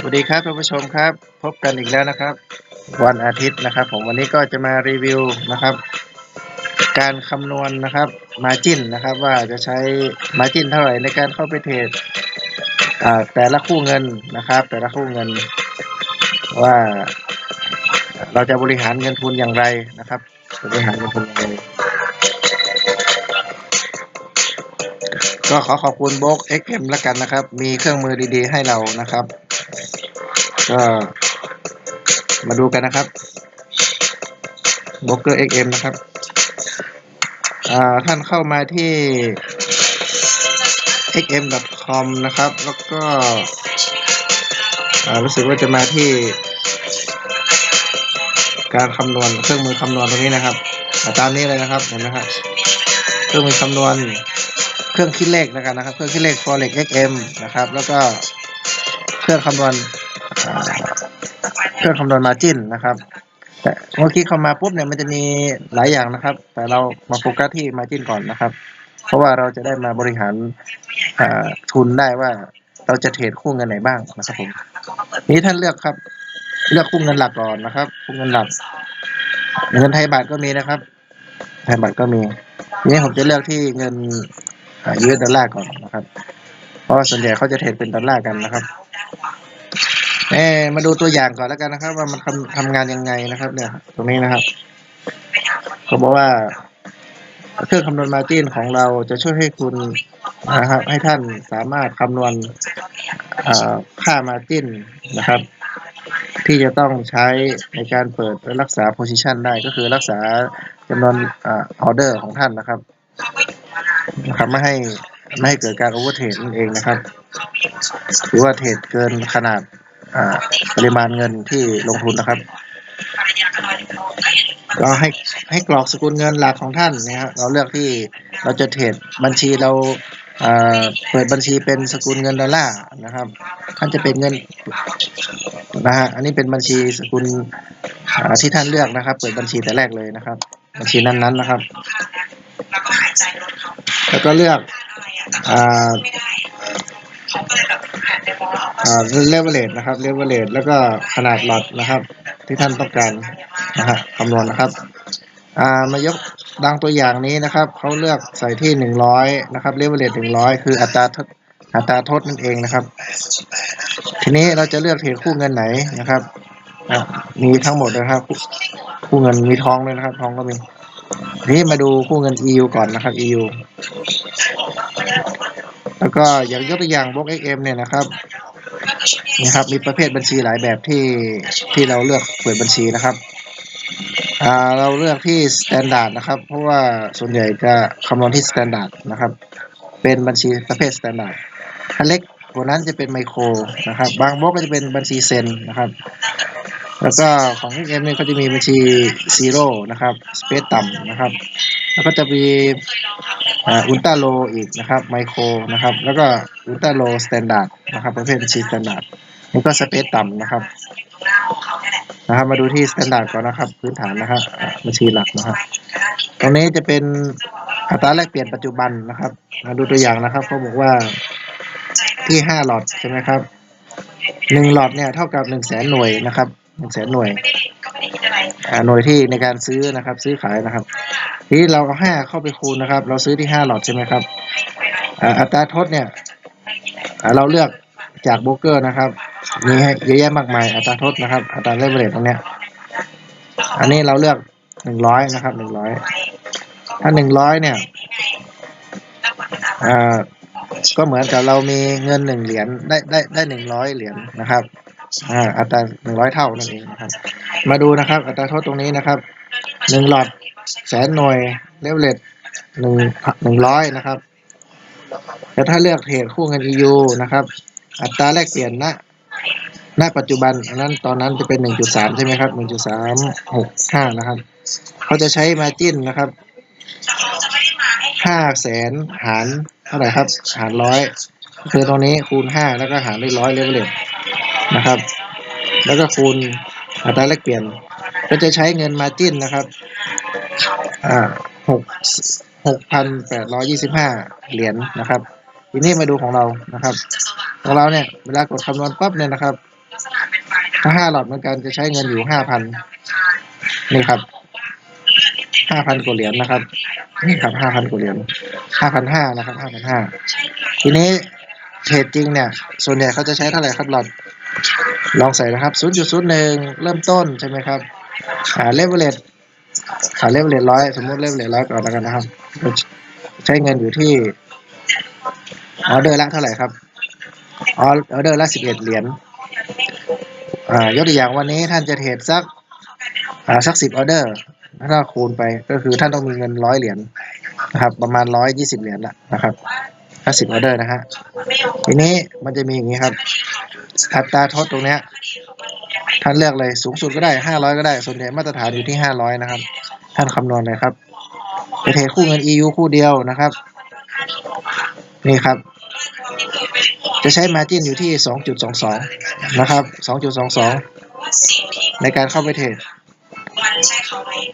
สวัสดีครับท่านผู้ชมครับ พบกันอีกแล้วนะครับ วันอาทิตย์นะครับ ผมวันนี้ก็จะมารีวิวนะครับ การคำนวณนะครับมาจิ้นนะครับ ว่าจะใช้มาจิ้นเท่าไหร่ในการเข้าไปเทรดอ่าแต่ละคู่เงินนะครับ แต่ละคู่เงิน ว่า เราจะบริหารเงินทุนอย่างไรนะครับบริหารเงินทุนอย่างไรก็ขอขอบคุณโบก XM แล้วกันนะครับ มีเครื่องมือดีๆ ให้เรานะครับ ก็มาดูกันนะครับโบกเกอร์ XM นะครับท่านเข้ามาที่ xm.com นะครับ แล้วก็รู้สึกว่าจะมาที่ การคำนวณเครื่องมือคำนวณตรงนี้นะครับอ่าตามนี้เลยนะครับเห็นไหมครับเครื่องมือคำนวณเครื่องคิดเลขนะครับนะครับ เครื่องคิดเลข forex xm นะครับ แล้วก็เครื่องคำนวณ เครื่องคำนวณ margin นะครับแต่เมื่อกี้เข้ามาปุ๊บเนี่ยมันจะมีหลายอย่างนะครับ แต่เรามาโฟกัสที่ margin ก่อนนะครับ เพราะว่าเราจะได้มาบริหารอ่าทุนได้ว่าเราจะเทรดคู่เงินไหนบ้างนะครับผมนี้ท่านเลือกครับ เลือกคู่เงินหลักก่อนนะครับ คู่เงินหลักเงินไทยบาทก็มีนะครับ ไทยบาทก็มีนี้ผมจะเลือกที่เงินยูเอสดอลลาร์ก่อนนะครับ เพราะส่วนใหญ่เขาจะเทรดเป็นดอลลาร์กันนะครับ เออมาดูตัวอย่างก่อนแล้วกันนะครับ ว่ามันทำทำงานยังไงนะครับ เนี่ย ตรงนี้นะครับเขาบอกว่า เครื่องคำนวณมาจินของเราจะช่วยให้คุณนะครับ ให้ท่านสามารถคำนวณค่ามาจินนะครับ ที่จะต้องใช้ในการเปิดและรักษา position ได้ก็คือรักษาจำนวนออเดอร์ของท่านนะครับนะครับไม่ให้ไม่ให้เกิดการโอเวอร์เทรดนั่นเองนะครับ หรือว่าเทรดเกินขนาด ปริมาณเงินที่ลงทุนนะครับเราให้ให้กรอกสกุลเงินหลักของท่านนะครับเราเลือกที่เราจะเทรดบัญชีเราอ่าเปิดบัญชีเป็นสกุลเงินดอลลาร์นะครับ ท่านจะเป็นเงินนะฮะอันนี้เป็นบัญชีสกุลที่ท่านเลือกนะครับ เปิดบัญชีแต่แรกเลยนะครับ บัญชีนั้นๆนะครับ แล้วก็เลือกอ่า เลเวลเลตนะครับเลเวลเลตแล้วก็ขนาดหลอดนะครับ ที่ท่านต้องการนะฮะคำนวณนะครับอ่ามายกดังตัวอย่างนี้นะครับเขาเลือกใส่ที่หนึ่งร้อยนะครับเลเวลเลตหนึ่งร้อยคืออัตราทอัตราโทษนั่นเองนะครับ ทีนี้เราจะเลือกเทรดคู่เงินไหนนะครับอะมีทั้งหมดนะครับ คู่เงินมีทองด้วยนะครับ ทองก็มีทีนี้มาดูคู่เงิน EU ก่อนนะครับ EU แล้วก็อย่างยกตัวอย่างบล็อก XM เนี่ยนะครับนะครับ มีประเภทบัญชีหลายแบบที่ที่เราเลือกเปิดบัญชีนะครับอ่าเราเลือกที่ standard นะครับ เพราะว่าส่วนใหญ่จะคำนวณที่ standard นะครับ เป็นบัญชีประเภท standard ถ้าเล็กกว่านั้นจะเป็นไมโครนะครับ บางบล็อกก็จะเป็นบัญชีเซนนะครับ แล้วก็ของ XM เนี่ยก็จะมีบัญชี zero นะครับ space ต่ำนะครับ แล้วก็จะมีอุลตราโลอีกนะครับไมโครนะครับ แล้วก็อุลตราโลสแตนดาร์ดนะครับ ประเภทบัญชีสแตนดาร์ดนี่ก็สเปซต่ำนะครับนะครับ มาดูที่สแตนดาร์ดก่อนนะครับ พื้นฐานนะครับบัญชีหลักนะครับ ตรงนี้จะเป็นอัตราแลกเปลี่ยนปัจจุบันนะครับมาดูตัวอย่างนะครับเขาบอกว่าที่ห้าหลอดใช่ไหมครับหนึ่งหลอดเนี่ยเท่ากับหนึ่งแสนหน่วยนะครับหนึ่งแสนหน่วยหน่วยที่ในการซื้อนะครับ ซื้อขายนะครับ นี้เราเอาห้าเข้าไปคูณนะครับ เราซื้อที่ห้าหลอดใช่ไหมครับอัตราทดเนี่ยเราเลือกจากโบรกเกอร์นะครับมีให้เยอะแยะมากมายอัตราทดนะครับ อัตราเลเวลเลตตรงเนี้ยอันนี้เราเลือกหนึ่งร้อยนะครับหนึ่งร้อยถ้าหนึ่งร้อยเนี่ยก็เหมือนกับเรามีเงินหนึ่งเหรียญได้ได้ได้หนึ่งร้อยเหรียญนะครับอัตราหนึ่งร้อยเท่านั่นเองนะครับ มาดูนะครับ อัตราโทษตรงนี้นะครับหนึ่งหลอด แสนหน่วยเลเวลหนึ่งหนึ่งร้อยนะครับแต่ถ้าเลือกเทรดคู่เงิน EU นะครับ อัตราแลกเปลี่ยนณณปัจจุบันอันนั้นตอนนั้นจะเป็น 1.3 ใช่ไหมครับ 1.365 นะครับ เขาจะใช้มาจิ้นนะครับ5แสนหารเท่าไหร่ครับ หารร้อยคือตรงนี้คูณ 5 แล้วก็หารด้วยร้อยเลเวลนะครับ แล้วก็คูณอัตราแลกเปลี่ยน ก็จะใช้เงินมาจิ้นนะครับ อ่าหกหกพันแปดร้อยยี่สิบห้าเหรียญนะครับทีนี้มาดูของเรานะครับ ของเราเนี่ยเวลากดคำนวณปั๊บเนี่ยนะครับถ้าห้าหลอดเหมือนกันจะใช้เงินอยู่ห้าพันนี่ครับห้าพันกว่าเหรียญนะครับนี่ครับห้าพันกว่าเหรียญห้าพันห้านะครับห้าพันห้าทีนี้เทรดจริงเนี่ย ส่วนใหญ่เขาจะใช้เท่าไหร่ครับหลอดลองใส่นะครับ0.01เริ่มต้นใช่ไหมครับอ่าเลเวลเลต อ่าเล่มเวลเลตร้อยสมมติเล่มเวลเลตร้อยก่อนแล้วกันนะครับ ใช้เงินอยู่ที่ออเดอร์ละเท่าไหร่ครับออเดอร์ละ11เอ็ดเหรียญอ่ายกตัวอย่างวันนี้ท่านจะเทรดสักอ่าสักสิบออเดอร์ถ้าคูณไปก็คือท่านต้องมีเงินร้อยเหรียญนะครับ ประมาณร้อยยี่สิบเหรียญละนะครับถ้าสิบออเดอร์นะฮะทีนี้มันจะมีอย่างนี้ครับ อัตราทดตรงเนี้ย ท่านเลือกเลยสูงสุดก็ได้ห้าร้อยก็ได้ ส่วนใหญ่มาตรฐานอยู่ที่ห้าร้อยนะครับ ท่านคำนวณเลยครับไปเทคู่เงิน EU คู่เดียวนะครับ นี่ครับ จะใช้ margin อยู่ที่ 2.22 นะครับ 2.22 ในการเข้าไปเทรด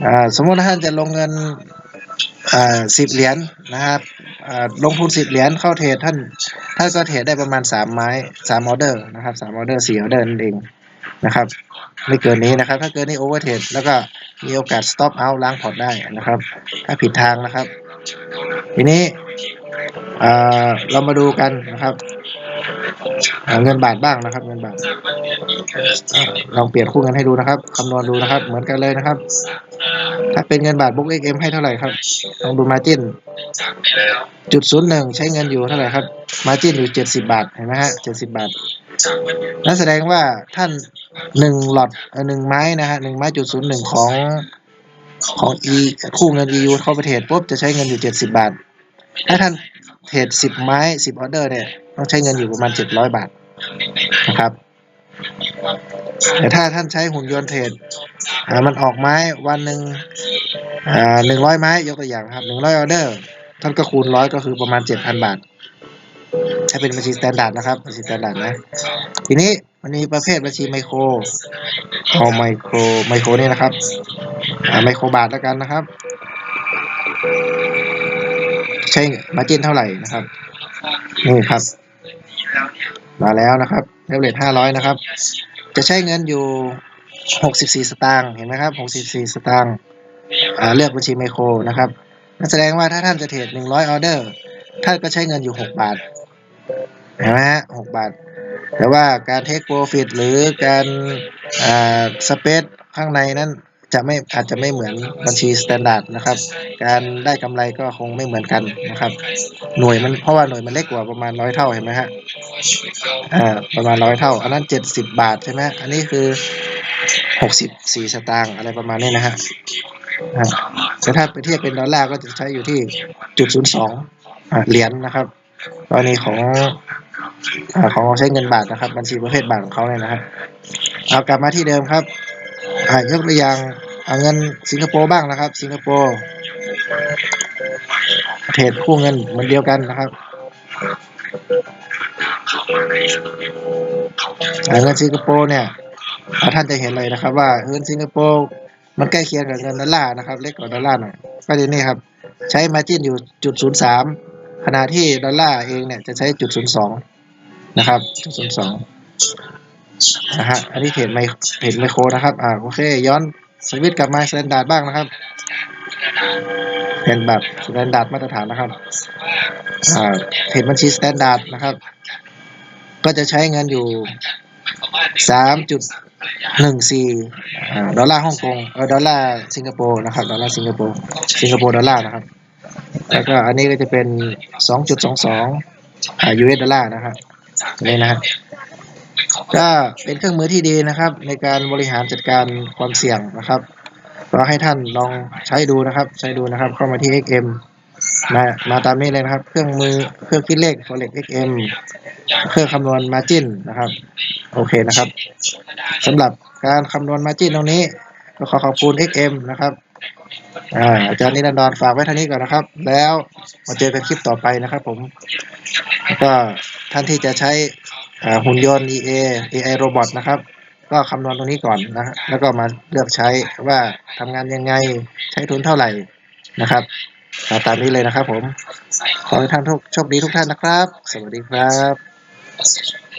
อ่าสมมติท่านจะลงเงินอ่า10เหรียญนะครับอ่าลงทุน10เหรียญเข้าเทรดท่านท่านก็เทรดได้ประมาณ3ไม้3ออเดอร์นะครับ3ออเดอร์4ออเดอร์นั่นเอง นะครับ ไม่เกินนี้นะครับ ถ้าเกินนี้โอเวอร์เทรดแล้วก็มีโอกาส stop out ล้างพอร์ตได้นะครับ ถ้าผิดทางนะครับ ทีนี้เอ่อเรามาดูกันนะครับเงินบาทบ้างนะครับ เงินบาทลองเปลี่ยนคู่เงินให้ดูนะครับคำนวณดูนะครับ เหมือนกันเลยนะครับ ถ้าเป็นเงินบาทบุ๊กเอ็กเอ็มให้เท่าไหร่ครับลองดูมาจินจุดศูนย์หนึ่งใช้เงินอยู่เท่าไหร่ครับ มาจินอยู่เจ็ดสิบาทเห็นไหมฮะเจ็ดสิบาทนั่นแสดงว่าท่าน หนึ่งหลอดหนึ่งไม้นะฮะหนึ่งไม้จุดศูนย์หนึ่งของของ e คู่เงิน EU เข้าไปเทรดปุ๊บจะใช้เงินอยู่เจ็ดสิบาท ถ้าท่านเทรดสิบไม้สิบออเดอร์เนี่ยต้องใช้เงินอยู่ประมาณเจ็ดร้อยบาทนะครับ แต่ถ้าท่านใช้หุ่นยนต์เทรดอ่ามันออกไม้วันหนึ่งอ่าหนึ่งร้อยไม้ยกตัวอย่างครับหนึ่งร้อยออเดอร์ ท่านก็คูณร้อยก็คือประมาณเจ็ดพันบาทใช้เป็นบัญชีสแตนดาร์ดนะครับบัญชีสแตนดาร์ดนะ ทีนี้มันมีประเภทบัญชีไมโครเอาไมโครไมโครนี่นะครับไมโครบาทแล้วกันนะครับ ใช้มาจินเท่าไหร่นะครับนี่ครับ มาแล้วนะครับเลเวลห้าร้อยนะครับ จะใช้เงินอยู่หกสิบสี่สตางค์เห็นไหมครับหกสิบสี่สตางค์เลือกบัญชีไมโครนะครับนั่นแสดงว่าถ้าท่านจะเทรดหนึ่งร้อยออเดอร์ท่านก็ใช้เงินอยู่หกบาทเห็นไหมฮะหกบาท แต่ว่าการเทคโปรฟิตหรือการสเปซข้างในนั้นจะไม่อาจจะไม่เหมือนบัญชีสแตนดาร์ดนะครับ การได้กำไรก็คงไม่เหมือนกันนะครับ หน่วยมันเพราะว่าหน่วยมันเล็กกว่าประมาณร้อยเท่าเห็นไหมฮะอ่าประมาณร้อยเท่า อันนั้นเจ็ดสิบบาทใช่ไหมอันนี้คือหกสิบสี่สตางค์อะไรประมาณนี้นะฮะแต่ถ้าไปเทียบเป็นดอลลาร์ก็จะใช้อยู่ที่จุดศูนย์สองเหรียญนะครับกรณีของ ขอ่าของใช้เงินบาทนะครับ บัญชีประเภทบาทของเขาเนี่ยนะครับเอากลับมาที่เดิมครับอ่ายกตัวอย่างเอาเงินสิงคโปร์บ้างนะครับ สิงคโปร์เทรดคู่เงินเหมือนเดียวกันนะครับเงินสิงคโปร์เนี่ยท่านจะเห็นเลยนะครับ ว่าเงินสิงคโปร์มันใกล้เคียงกับเงินดอลลาร์นะครับ เล็กกว่าดอลลาร์หน่อยก็จะนี่ครับ ใช้มาจิ้นอยู่จุดศูนย์สามขณะที่ดอลลาร์เองเนี่ยจะใช้จุดศูนย์สอง นะครับจุดศูนย์สองนะฮะอันนี้เห็นไมเห็นไมโครนะครับอ่าโอเค ย้อนสวิตช์กลับมาสแตนดาร์ดบ้างนะครับเป็นแบบสแตนดาร์ดมาตรฐานนะครับอ่าเห็นบัญชีสแตนดาร์ดนะครับ ก็จะใช้เงินอยู่สามจุดหนึ่งสี่ดอลลาร์ฮ่องกงเออดอลลาร์สิงคโปร์นะครับดอลลาร์สิงคโปร์สิงคโปร์ดอลลาร์นะครับ แล้วก็อันนี้ก็จะเป็นสองจุดสองสองอ่า US ดอลลาร์นะครับ นี่นะฮะก็เป็นเครื่องมือที่ดีนะครับ ในการบริหารจัดการความเสี่ยงนะครับก็ให้ท่านลองใช้ดูนะครับ ใช้ดูนะครับ เข้ามาที่ XM มามาตามนี้เลยนะครับ เครื่องมือเครื่องคิดเลข Forex XM เครื่องคำนวณ Margin นะครับ โอเคนะครับสำหรับการคำนวณ Margin ตรงนี้ ก็ขอขอบคุณ XM นะครับอาจารย์นิรันดรฝากไว้ท่านี้ก่อนนะครับ แล้วมาเจอกันคลิปต่อไปนะครับผม ก็ท่านที่จะใช้หุ่นยนต์ EA AI robot นะครับ ก็คำนวณตรงนี้ก่อนนะฮะแล้วก็มาเลือกใช้ว่าทำงานยังไงใช้ทุนเท่าไหร่นะครับาตามนี้เลยนะครับผม ขอให้ท่านทุกโชคดีทุกท่านนะครับ สวัสดีครับ